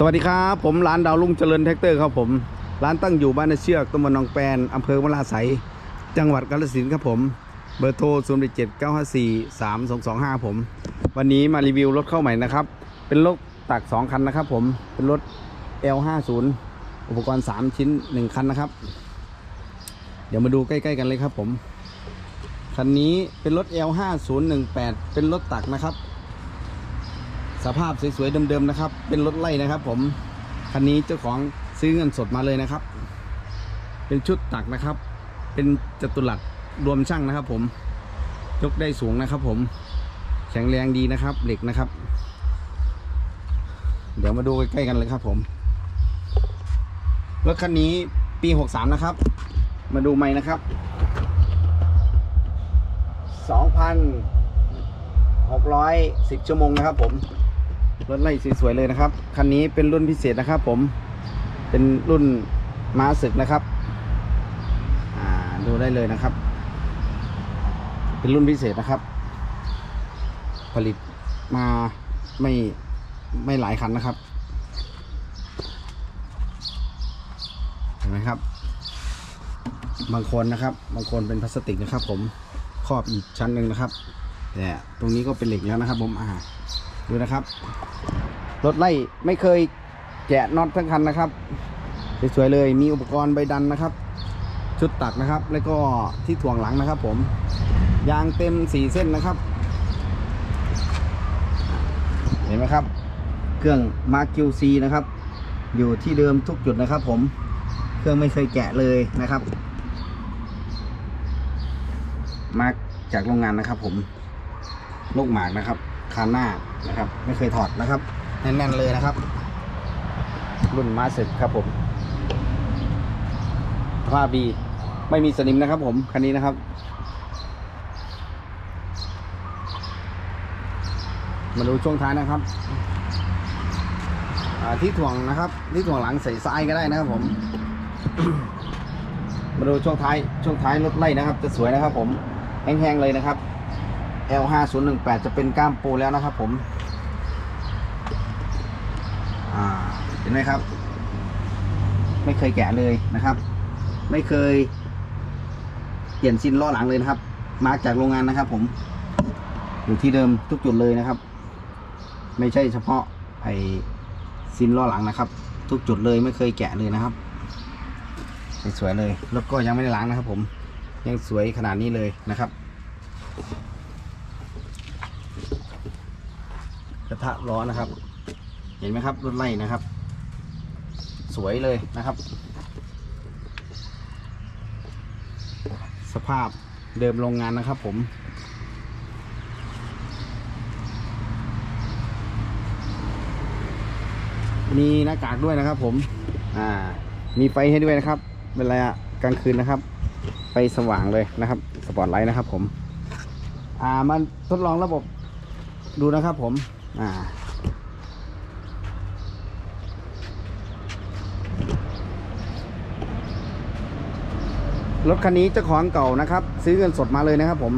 สวัสดีครับ ผมร้านดาวลุงเจริญแท็กเตอร์ครับผม ร้านตั้งอยู่บ้านนเชือกตำบลหนองแปนอำเภอมะลาไสจังหวัดกาฬสินธุ์ครับผม เบอร์โทร0 7 9 5 4 3 2 2 5 ผม วันนี้มารีวิวรถเข้าใหม่นะครับ เป็นรถตัก 2 คันนะครับผม เป็นรถ L50 อุปกรณ์ 3 ชิ้น 1 คันนะครับ เดี๋ยวมาดูใกล้ๆกันเลยครับผม คันนี้เป็นรถ L5018 เป็นรถตักนะครับ สภาพสวยๆเดิมๆนะครับ เป็นรถไล่นะครับ ผมคันนี้เจ้าของซื้อเงินสดมาเลยนะครับ เป็นชุดตักนะครับ เป็นจตุรัสรวมช่างนะครับ ผมยกได้สูงนะครับ ผมแข็งแรงดีนะครับ เหล็กนะครับ เดี๋ยวมาดูใกล้ๆกันเลยครับ ผมรถคันนี้ปี63นะครับ มาดูใหม่นะครับ2,610 ชั่วโมงนะครับผม รถไล่สวยๆเลยนะครับ คันนี้เป็นรุ่นพิเศษนะครับ ผม เป็นรุ่นม้าศึกนะครับ อ่า ดูได้เลยนะครับ เป็นรุ่นพิเศษนะครับ ผลิตมาไม่ไม่หลายคันนะครับ เห็นไหมครับ บางคนนะครับ บางคนเป็นพลาสติกนะครับ ผมครอบอีกชั้นหนึ่งนะครับ แต่ตรงนี้ก็เป็นเหล็กแล้วนะครับ ผมอ่า ดูนะครับ รถไล่ไม่เคยแกะน็อตทั้งคันนะครับสวยๆเลยมีอุปกรณ์ใบดันนะครับ ชุดตักนะครับ แล้วก็ที่ถ่วงหลังนะครับ ผมยางเต็มสี่เส้นนะครับ เห็นไหมครับ เครื่องมาร์คิวซีนะครับ อยู่ที่เดิมทุกจุดนะครับ ผมเครื่องไม่เคยแกะเลยนะครับ มาจากโรงงานนะครับ ผมลูกหมากนะครับ คานหน้านะครับ ไม่เคยถอดนะครับแน่นๆเลยนะครับ รุ่นมาสึกครับผมสภาพดีไม่มีสนิมนะครับ ผมคันนี้นะครับ มาดูช่วงท้ายนะครับที่ถ่วงนะครับที่ถ่วงหลังใส่ซ้ายก็ได้นะครับผม มาดูช่วงท้ายช่วงท้ายรถไล่นะครับ จะสวยนะครับ ผมแห้งๆเลยนะครับ L5018 จะเป็นก้ามปูแล้วนะครับผมเห็นไหมครับ ไม่เคยแกะเลยนะครับ ไม่เคย เปลี่ยนซินล้อหลังเลยนะครับ มาจากโรงงานนะครับ ผม อยู่ที่เดิมทุกจุดเลยนะครับ ไม่ใช่เฉพาะไอซินล้อหลังนะครับ ทุกจุดเลยไม่เคยแกะเลยนะครับสวยๆเลย แล้วก็ยังไม่ได้ล้างนะครับ ผม ยังสวยขนาดนี้เลยนะครับ กระทะร้อนะครับ เห็นไหมครับรถไล่นะครับ สวยเลยนะครับ สภาพเดิมโรงงานนะครับผมมีหน้ากากด้วยนะครับผม อ่า มีไฟให้ด้วยนะครับเป็นไรอะกลางคืนนะครับ ไฟสว่างเลยนะครับ สปอตไลท์นะครับผม อ่ามาทดลองระบบ ดูนะครับผม อ่า รถคันนี้เจ้าของเก่านะครับ ซื้อเงินสดมาเลยนะครับผม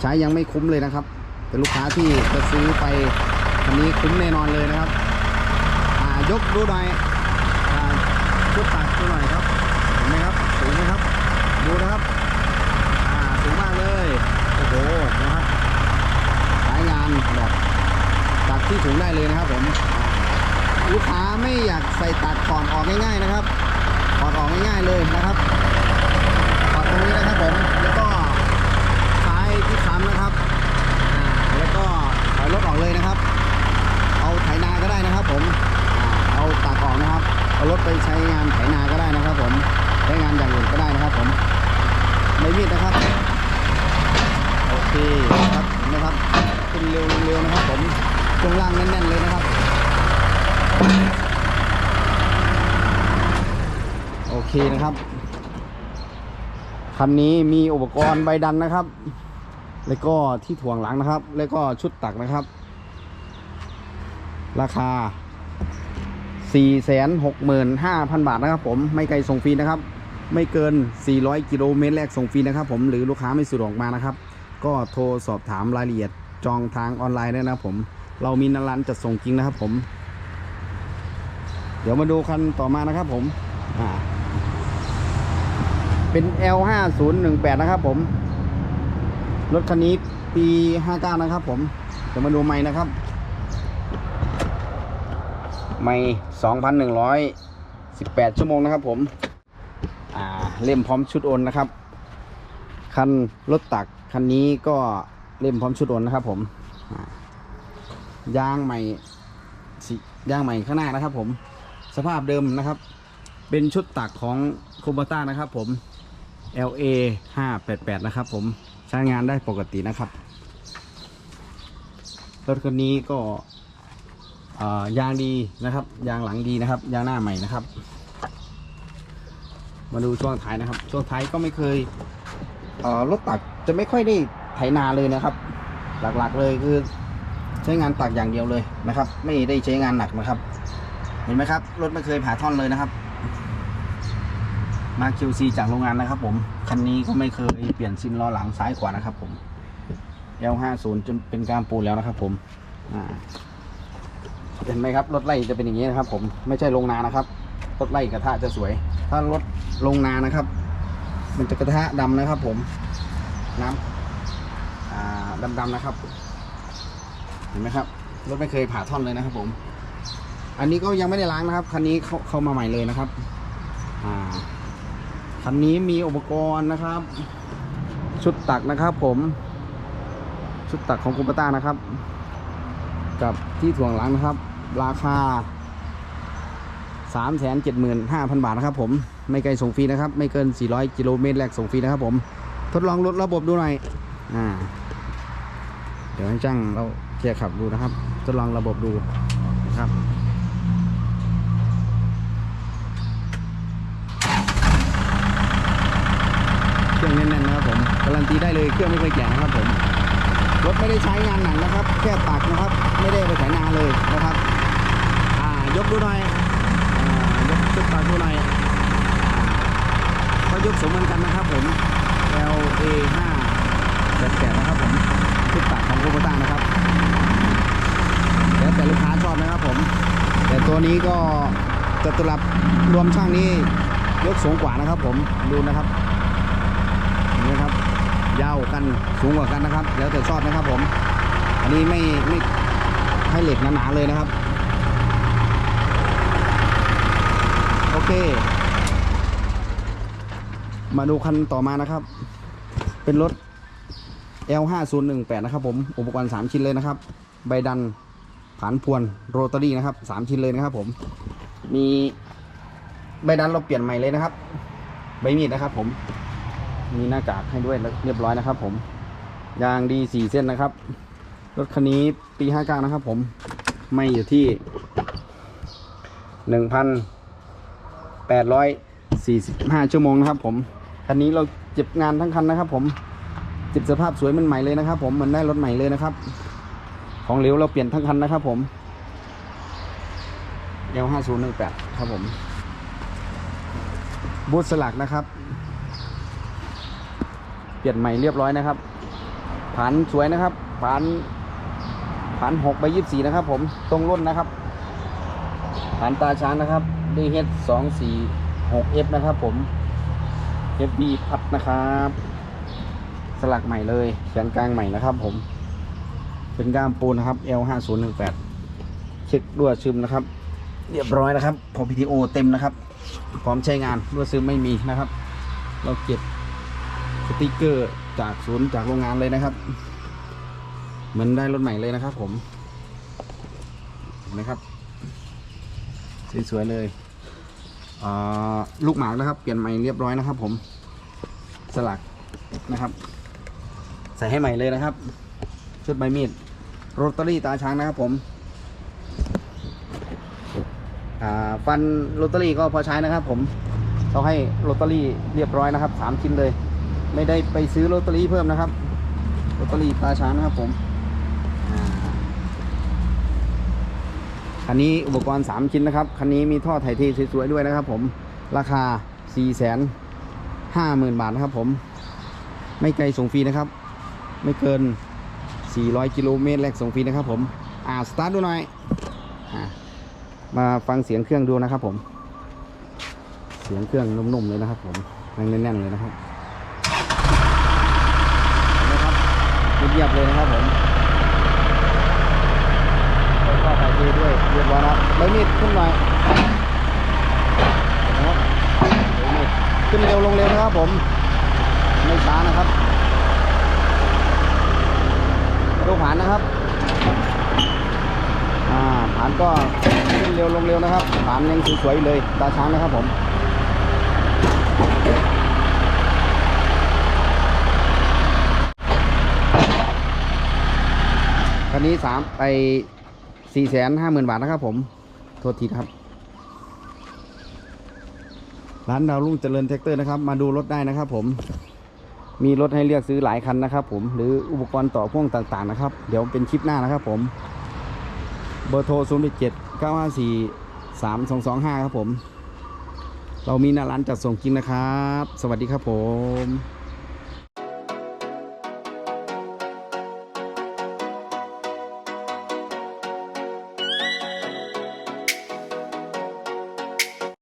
ใช้ยังไม่คุ้มเลยนะครับเป็นลูกค้าที่จะซื้อไปคันนี้คุ้มแน่นอนเลยนะครับ อ่ายกดูหน่อยอ่าชุดตักดูหน่อยครับ เห็นไหมครับสูงไหมครับ ดูนะครับ อ่าสูงมากเลย โอ้โหนะครับสายงานแบบตัก ที่สูงได้เลยนะครับผมลูกค้าไม่อยากใส่ตักก่อนออกง่าย ๆนะครับถอดออกง่ายๆเลยนะครับถอดตรงนี้นะครับผมแล้วก็ซ้ายที่ค้ำนะครับแล้วก็ถอยรถออกเลยนะครับ เอาไถนาก็ได้นะครับ ผมเอาตักออกนะครับเอารถไปใช้งานไถนาก็ได้นะครับ ผมใช้งานอย่างอื่นก็ได้นะครับ ผมไม่มีดนะครับโอเคนะครับเห็นไหมครับขึ้นเร็วลงเร็วนะครับผม ช่วงล่างแน่นๆเลยนะครับ โอเคนะครับ คันนี้มีอุปกรณ์ใบดันนะครับ แล้วก็ที่ถ่วงหลังนะครับ แล้วก็ชุดตักนะครับ ราคา 465,000 บาทนะครับ ผมไม่ไกลส่งฟรีนะครับ ไม่เกิน 400 กิโลเมตรแรกส่งฟรีนะครับ ผมหรือลูกค้าไม่สะดวกมานะครับ ก็โทรสอบถามรายละเอียดจองทางออนไลน์ได้นะครับผม เรามีนารันจัดส่งจริงนะครับผม เดี๋ยวมาดูคันต่อมานะครับผมอ่าเป็น L 5 0 1 8 นะครับผม รถคันนี้ปี 59 นะครับผม เดี๋ยวมาดูไม่นะครับ ไม่2,118 ชั่วโมงนะครับผม เล่มพร้อมชุดโอนนะครับ คันรถตักคันนี้ก็เล่มพร้อมชุดโอนนะครับผม ยางใหม่สียางใหม่ข้างหน้านะครับ ผมสภาพเดิมนะครับ เป็นชุดตักของโคบ a ต้านะครับ ผม LA 588นะครับ ผมใช้งานได้ปกตินะครับรถคันนี้ก็ยางดีนะครับ ยางหลังดีนะครับ ยางหน้าใหม่นะครับ มาดูช่วงท้ายนะครับ ช่วงท้ายก็ไม่เคยเรถตักจะไม่ค่อยได้ไถนาเลยนะครับ หลักๆเลยคือ ใช้งานตักอย่างเดียวเลยนะครับ ไม่ได้ใช้งานหนักนะครับ เห็นไหมครับ รถไม่เคยผ่าท่อนเลยนะครับ มา QC จากโรงงานนะครับ ผมคันนี้ก็ไม่เคยเปลี่ยนซินล้อหลังซ้ายขวานะครับ ผม L50 จนเป็นกามปูนแล้วนะครับ ผมเห็นไหมครับรถไล่จะเป็นอย่างนี้นะครับ ผมไม่ใช่โรงนานะครับรถไล่กระทะจะสวย ถ้ารถโรงนานะครับ มันจะกระทะดำนะครับ ผมน้ำดำๆนะครับ เห็นไหมครับรถไม่เคยผ่าท่อนเลยนะครับผม อันนี้ก็ยังไม่ได้ล้างนะครับคันนี้เข้าเข้ามาใหม่เลยนะครับอ่าคันนี้มีอุปกรณ์นะครับ ชุดตักนะครับ ผม ชุดตักของคูปต้านะครับ กับที่ถ่วงหลังนะครับ ราคา3 7 5 0 0 0 บาทนะครับผมไม่ไกลส่งฟรีนะครับ ไม่เกิน 400 กิโลเมตรแรกส่งฟรีนะครับผม ทดลองรถระบบดูหน่อยอ่าเดี๋ยวให้จ้างเรา เทียขับดูนะครับทดลองระบบดูนะครับเครื่องแน่นๆนะครับผมการันตีได้เลยเครื่องไม่เคยแก่นะครับผมรถไม่ได้ใช้งานหนักนะครับ แค่ตักนะครับ ไม่ได้ไปไถนานเลยนะครับอ่ายกดูหน่อยอยกชุดตักดูหน่อยก็ยกสมเหมือนกันนะครับผม L A 5 8 8นะครับผมชุดตักของโคโบต้านะครับ แล้วแต่ลูกค้าชอบนะครับ ผม แต่ตัวนี้ก็จตุรัสรวมช่างนี้ยกสูงกว่านะครับ ผมดูนะครับนี่นะครับ ยาวกันสูงกว่ากันนะครับ แล้วแต่ชอบนะครับ ผม อันนี้ไม่ไม่ให้เหล็กหนาๆเลยนะครับ โอเค มาดูคันต่อมานะครับ เป็นรถ L5018 นะครับผม อุปกรณ์ 3 ชิ้นเลยนะครับ ใบดัน ผานพวนโรตารี่นะครับ3ชิ้นเลยนะครับ ผม มีใบดันเราเปลี่ยนใหม่เลยนะครับ ใบมีดนะครับ ผม มีหน้ากากให้ด้วยเรียบร้อยนะครับ ผมยางดีสี่เส้นนะครับรถคันนี้ปีห้าเก้านะครับ ผมไม่อยู่ที่หนึ่งพันแปดร้อยสี่สิบห้าชั่วโมงนะครับ ผมคันนี้เราเจ็บงานทั้งคันนะครับ ผมเจ็บสภาพสวยเหมันใหม่เลยนะครับ ผมเหมันได้รถใหม่เลยนะครับ ของเหลวเราเปลี่ยนทั้งคันนะครับผม L ห้าศูนย์หนึ่งแปดครับผม บูธสลักนะครับ เปลี่ยนใหม่เรียบร้อยนะครับผันสวยนะครับผันผันหกไปยี่สี่นะครับผมตรงรุ่นนะครับผันตาช้างนะครับดีเฮดสองสี่หกเอฟนะครับผมเอฟบีพัดนะครับ สลักใหม่เลยแขนกลางใหม่นะครับผม เป็นก้ามปูนนะครับ L ห้าศูนย์หนึ่งแปดเช็ครั่วซึมนะครับ เรียบร้อยนะครับ พอ PTO เต็มนะครับ พร้อมใช้งานรั่วซึมไม่มีนะครับ เราเก็บสติกเกอร์จากศูนย์จากโรงงานเลยนะครับ เหมือนได้รถใหม่เลยนะครับ ผมเห็นไหมครับสวยๆเลยอ่าลูกหมากนะครับ เปลี่ยนใหม่เรียบร้อยนะครับ ผมสลักนะครับ ใส่ให้ใหม่เลยนะครับ ชุดใบมีด โรตารี่ตาช้างนะครับผมอ่าฟันโรตารี่ก็พอใช้นะครับผมเขาให้โรตารี่เรียบร้อยนะครับสามชิ้นเลย ไม่ได้ไปซื้อโรตารี่เพิ่มนะครับโรตารี่ตาช้างนะครับผมคันนี้อุปกรณ์ 3 ชิ้นนะครับ คันนี้มีท่อถ่ายเทสวยๆด้วยนะครับผม ราคา 4 5 0 0 0 0 บาทนะครับผม ไม่ไกลส่งฟรีนะครับ ไม่เกิน 400 กิโลเมตรแรกส่งฟรีนะครับผมอ่าสตาร์ทดูหน่อยอมาฟังเสียงเครื่องดูนะครับผม เสียงเครื่องนุ่มๆเลยนะครับผมแน่นๆเลยนะครับเห็นะครับเรียบเลยนะครับผมแล้วก็ถ่ายเทด้วยเรียบร้อยแล้วใบมีดขึ้นหน่อยนะครับใบมีดขึ้นเร็วลงเร็วนะครับผม ไม่ช้านะครับ ดูผ่านนะครับอ่าผ่านก็ขึ้นเร็วลงเร็วนะครับผ่านยังสวยๆเลยตาช้างนะครับผมคันนี้สามไปสี่แสนห้าหมื่นบาทนะครับผมโทษทีครับร้านดาวรุ่งเจริญแท็กเตอร์นะครับ มาดูรถได้นะครับผม มีรถให้เลือกซื้อหลายคันนะครับผมหรืออุปกรณ์ต่อพ่วงต่างๆนะครับ เดี๋ยวเป็นคลิปหน้านะครับผม เบอร์โทร 0 7 9 5 4 3 2 2 5 ครับผม เรามีหน้าร้านจัดส่งจริงนะครับ สวัสดีครับผม